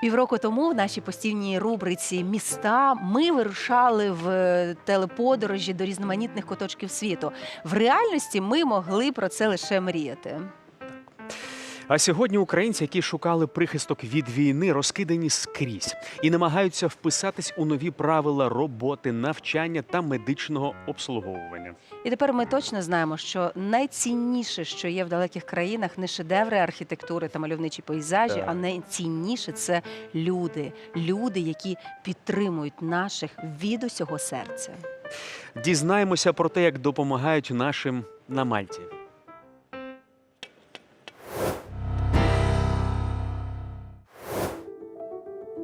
Півроку тому в нашій постійній рубриці Міста ми вирушали в е, телеподорожі до різноманітних куточків світу. В реальності ми могли про це лише мріяти. А сьогодні українці, які шукали прихисток від війни, розкидані скрізь і намагаються вписатись у нові правила роботи, навчання та медичного обслуговування. І тепер ми точно знаємо, що найцінніше, що є в далеких країнах, не шедеври архітектури та мальовничі пейзажі, Так. а найцінніше це люди. Люди, які підтримують наших від усього серця. Дізнаємося про те, як допомагають нашим на Мальті.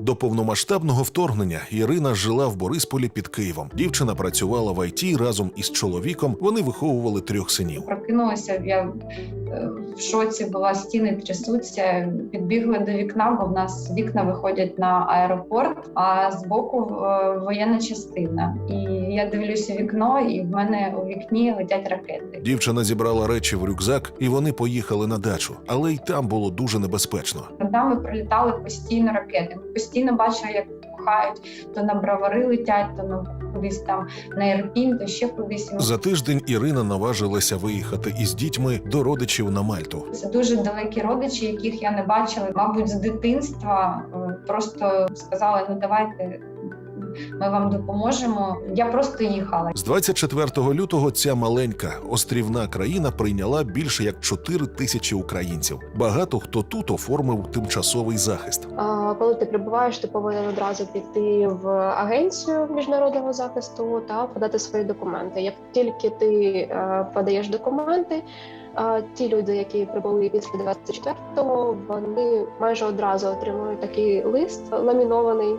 До повномасштабного вторгнення Ірина жила в Борисполі під Києвом. Дівчина працювала в ІТ разом із чоловіком. Вони виховували трьох синів. Прокинулася, я е, в шоці була, стіни трясуться. Підбігли до вікна, бо в нас вікна виходять на аеропорт, а збоку е, воєнна частина. І я дивлюся вікно, і в мене у вікні летять ракети. Дівчина зібрала речі в рюкзак, і вони поїхали на дачу, але й там було дуже небезпечно. Над нами прилітали постійно ракети. Ми постійно бачили, як пухають, то на бравари летять, то на кудись там на Ірпінь, то ще кудись. За тиждень Ірина наважилася виїхати із дітьми до родичів на Мальту. Це дуже далекі родичі, яких я не бачила, мабуть, з дитинства. Е, Просто сказали: ну давайте ми вам допоможемо. Я просто їхала. З 24 лютого ця маленька острівна країна прийняла більше як 4 тисячі українців. Багато хто тут оформив тимчасовий захист. А, Коли ти прибуваєш, ти повинен одразу піти в агенцію міжнародного захисту та подати свої документи. Як тільки ти е, подаєш документи, е, ті люди, які прибули після 24-го, вони майже одразу отримують такий лист ламінований.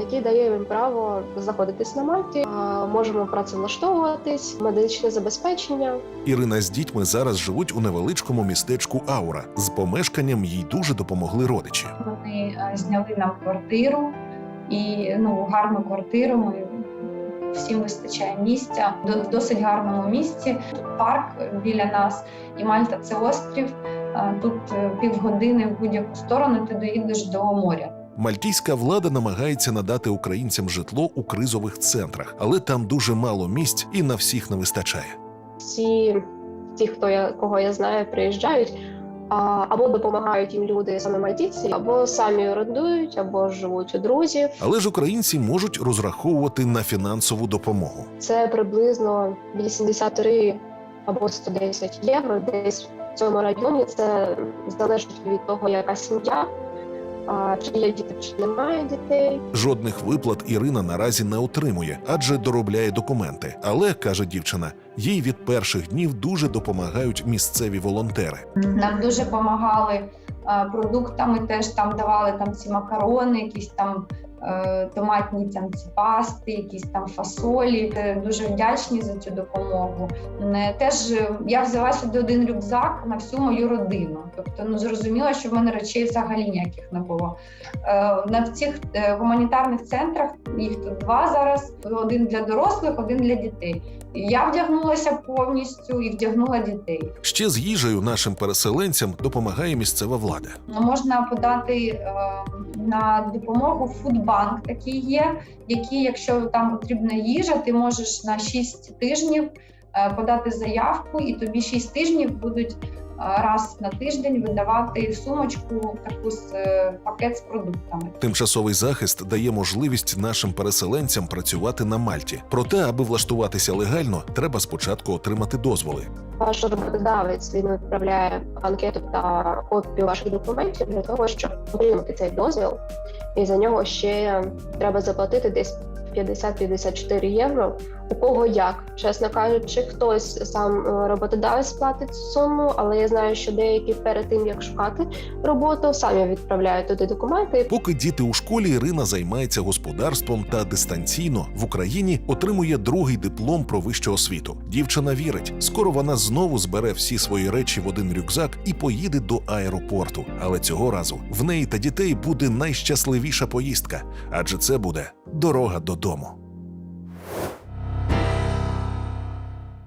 Який дає їм право знаходитись на Мальті, можемо працевлаштовуватись, медичне забезпечення. Ірина з дітьми зараз живуть у невеличкому містечку Аура. З помешканням їй дуже допомогли родичі. Вони е, зняли нам квартиру і ну гарну квартиру. Ми всім вистачає місця До- в досить гарному місці. Тут парк біля нас, і Мальта це острів. Е, Тут е, півгодини в будь-яку сторону ти доїдеш до моря. Мальтійська влада намагається надати українцям житло у кризових центрах, але там дуже мало місць і на всіх не вистачає. всі ті, хто я кого я знаю, приїжджають. Або допомагають їм люди саме мальтійці, або самі орендують, або живуть у друзів. Але ж українці можуть розраховувати на фінансову допомогу. Це приблизно 83 або 110 євро. Десь в цьому районі це залежить від того, яка сім'я, чи є діти, чи немає дітей. Жодних виплат Ірина наразі не отримує, адже доробляє документи. Але каже дівчина, їй від перших днів дуже допомагають місцеві волонтери. Нам дуже допомагали е, продуктами, теж там давали там ці макарони, якісь там томатні там ці пасти, якісь там фасолі. Е, Дуже вдячні за цю допомогу. Теж е, я взяла сюди один рюкзак на всю мою родину. Тобто, ну зрозуміло, що в мене речей взагалі ніяких не було. Е, На цих е, гуманітарних центрах їх тут два зараз: один для дорослих, один для дітей. Я вдягнулася повністю і вдягнула дітей. Ще з їжею нашим переселенцям допомагає місцева влада. Ну, можна подати е, на допомогу фудбанк. Такий є, який, якщо там потрібна їжа, ти можеш на 6 тижнів е, подати заявку, і тобі 6 тижнів будуть раз на тиждень видавати сумочку, таку з е, пакет з продуктами. Тимчасовий захист дає можливість нашим переселенцям працювати на Мальті. Проте, аби влаштуватися легально, треба спочатку отримати дозволи. Ваш роботодавець він відправляє анкету та копію ваших документів для того, щоб отримати цей дозвіл. І за нього ще треба заплатити десь 50-54 євро. У кого як, чесно кажучи, хтось сам е, роботодавець платить суму, але я знаю, що деякі перед тим як шукати роботу, самі відправляють туди документи. Поки діти у школі, Ірина займається господарством та дистанційно в Україні отримує другий диплом про вищу освіту. Дівчина вірить, скоро вона знову збере всі свої речі в один рюкзак і поїде до аеропорту. Але цього разу в неї та дітей буде найщасливіша поїздка, адже це буде дорога додому.